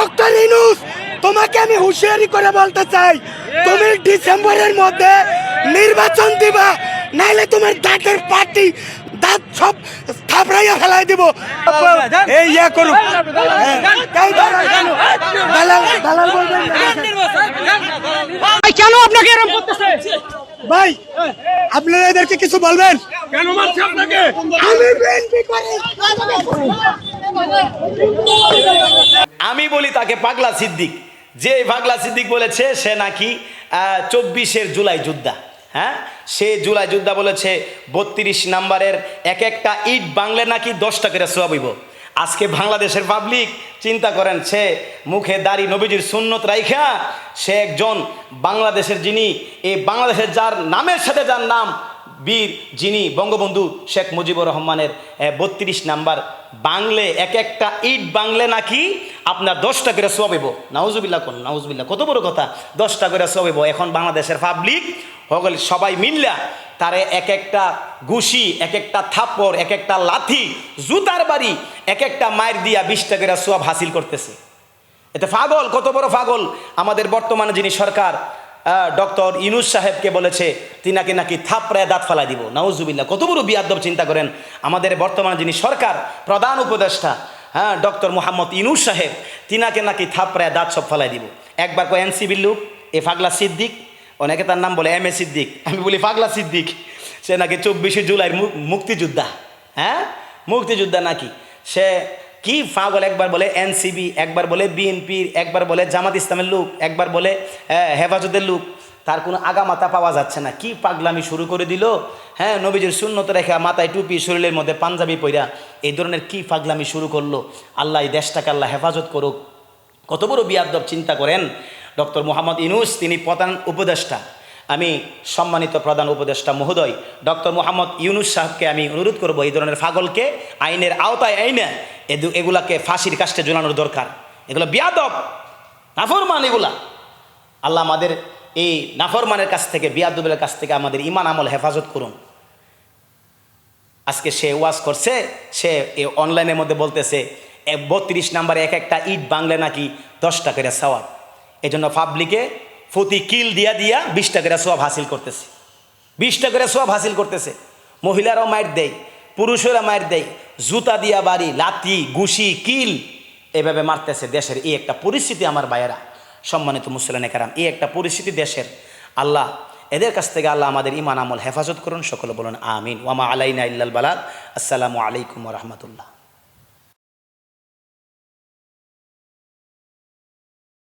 Doctor Yunus তোমাকে আমি হুঁশিয়ারি করে বলতে চাই তুমি ডিসেম্বরের মধ্যে নির্বাচন দিবা নাইলে তোমার দাঁতের পার্টি দাঁত সব থাপড়াইয়া ফেলাই দিব। এই ইয়া করুক। হ্যাঁ, কেন? আপনাকে এরকম করতেছে? ভাই আপনারা এদেরকে কিছু বলবেন? কেন মারছে আপনাকে? আমি বিএনপি করি। আমি বলি তাকে পাগলা সিদ্দিক। যে পাগলা সিদ্দিক বলেছে, সে নাকি চব্বিশের জুলাই যোদ্ধা। হ্যাঁ? সে জুলাই যোদ্ধা বলেছে, বত্রিশ নাম্বারের এক একটা ইট বাংলে নাকি দশটা করে সোয়াবিব আজকে বাংলাদেশের পাবলিক চিন্তা করেন, সে মুখে দাড়ি নবীজির সুন্নত রাইখা, সে একজন বাংলাদেশের যিনি এই বাংলাদেশের যার নামের সাথে যার নাম বীর যিনি বঙ্গবন্ধু শেখ মুজিবুর রহমানের বত্রিশ নাম্বার বাংলে এক একটা ইট বাংলে নাকি আপনার দশটা করে সোয়াবিব নাউজুবিল্লা কোন নাউজুবিল্লা কত বড় কথা? দশটা করে সোয়াবিব এখন বাংলাদেশের পাবলিক হগল সবাই মিল্লা তারে এক একটা ঘুষি, এক একটা থাপ্পড়, এক একটা লাথি, জুতার বাড়ি, এক একটা মায়ের দিয়া বিশটা করে সোয়াব হাসিল করতেছে। এতে পাগল কত বড় পাগল আমাদের বর্তমানে যিনি সরকার ডক্টর ইনুস সাহেবকে বলেছে, তিনাকে নাকি থাপড়ায় দাঁত ফালাই দিব। নাউজুবিল্লা কত বড় বিয়াদ্দব চিন্তা করেন? আমাদের বর্তমানে যিনি সরকার, প্রধান উপদেষ্টা হ্যাঁ ডক্টর মোহাম্মদ ইনুস সাহেব তিনাকে নাকি থাপড়ায় দাঁত সব ফালাই দিব। একবার কো এনসিবির লোক এ ফাগলা সিদ্দিক অনেকে তার নাম বলে এম এ সিদ্দিক আমি বলি পাগলা সিদ্দিক সে নাকি চব্বিশে জুলাই মু- মুক্তিযোদ্ধা হ্যাঁ? মুক্তিযোদ্ধা নাকি? সে কি পাগল একবার বলে এনসিবি একবার বলে বিএনপির একবার বলে জামাত ইসলামের লোক একবার বলে আহ, হেফাজতের লোক তার কোনো আগামাতা পাওয়া যাচ্ছে না। কি পাগলামি শুরু করে দিল? হ্যাঁ নবীজির শূন্যত রেখা মাথায় টুপি, শরীরের মধ্যে পাঞ্জাবি পইরা এই ধরনের কি পাগলামি শুরু করল? আল্লাহ এই দেশটাকে আল্লাহ হেফাজত করুক। কত বড় বিয়াদ্দব চিন্তা করেন ডক্টর মোহাম্মদ ইনুস তিনি প্রধান উপদেষ্টা। আমি সম্মানিত প্রধান উপদেষ্টা মহোদয়, ডক্টর মোহাম্মদ ইউনুস সাহেবকে আমি অনুরোধ করব এই ধরনের ফাগলকে আইনের আওতায় আইনে এগুলাকে ফাঁসির কাস্টে ঝুলানোর দরকার। এগুলো বিয়াদব, নাফরমান এগুলা। আল্লাহ আমাদের এই নাফরমানের কাছ থেকে, বিয়াদবের কাছ থেকে আমাদের ইমান আমল হেফাজত করুন। আজকে সে ওয়াজ করছে, সে অনলাইনের মধ্যে বলতেছে বত্রিশ নাম্বারে এক একটা ইট বাংলে নাকি দশ টাকার সওয়াব। এই জন্য পাবলিকে প্রতি কিল দিয়া দিয়া বিশ টাকার সওয়াব হাসিল করতেছে। বিশ টাকার সওয়াব হাসিল করতেছে। মহিলারাও মায়ের দেয়, পুরুষেরা মায়ের দেয়, জুতা দিয়া বাড়ি লাতি ঘুষি, কিল, এভাবে মারতেছে দেশের। এই একটা পরিস্থিতি আমার ভাইয়েরা, সম্মানিত মুসলান কারাম এই একটা পরিস্থিতি দেশের। আল্লাহ এদের কাছ থেকে আল্লাহ আমাদের ইমান আমল হেফাজত করুন। সকলে বলুন, আমিন। ওয়ামা আলাইনা ইল্লাল বালাদ আসসালামু আলাইকুম রহমতুল্লাহ।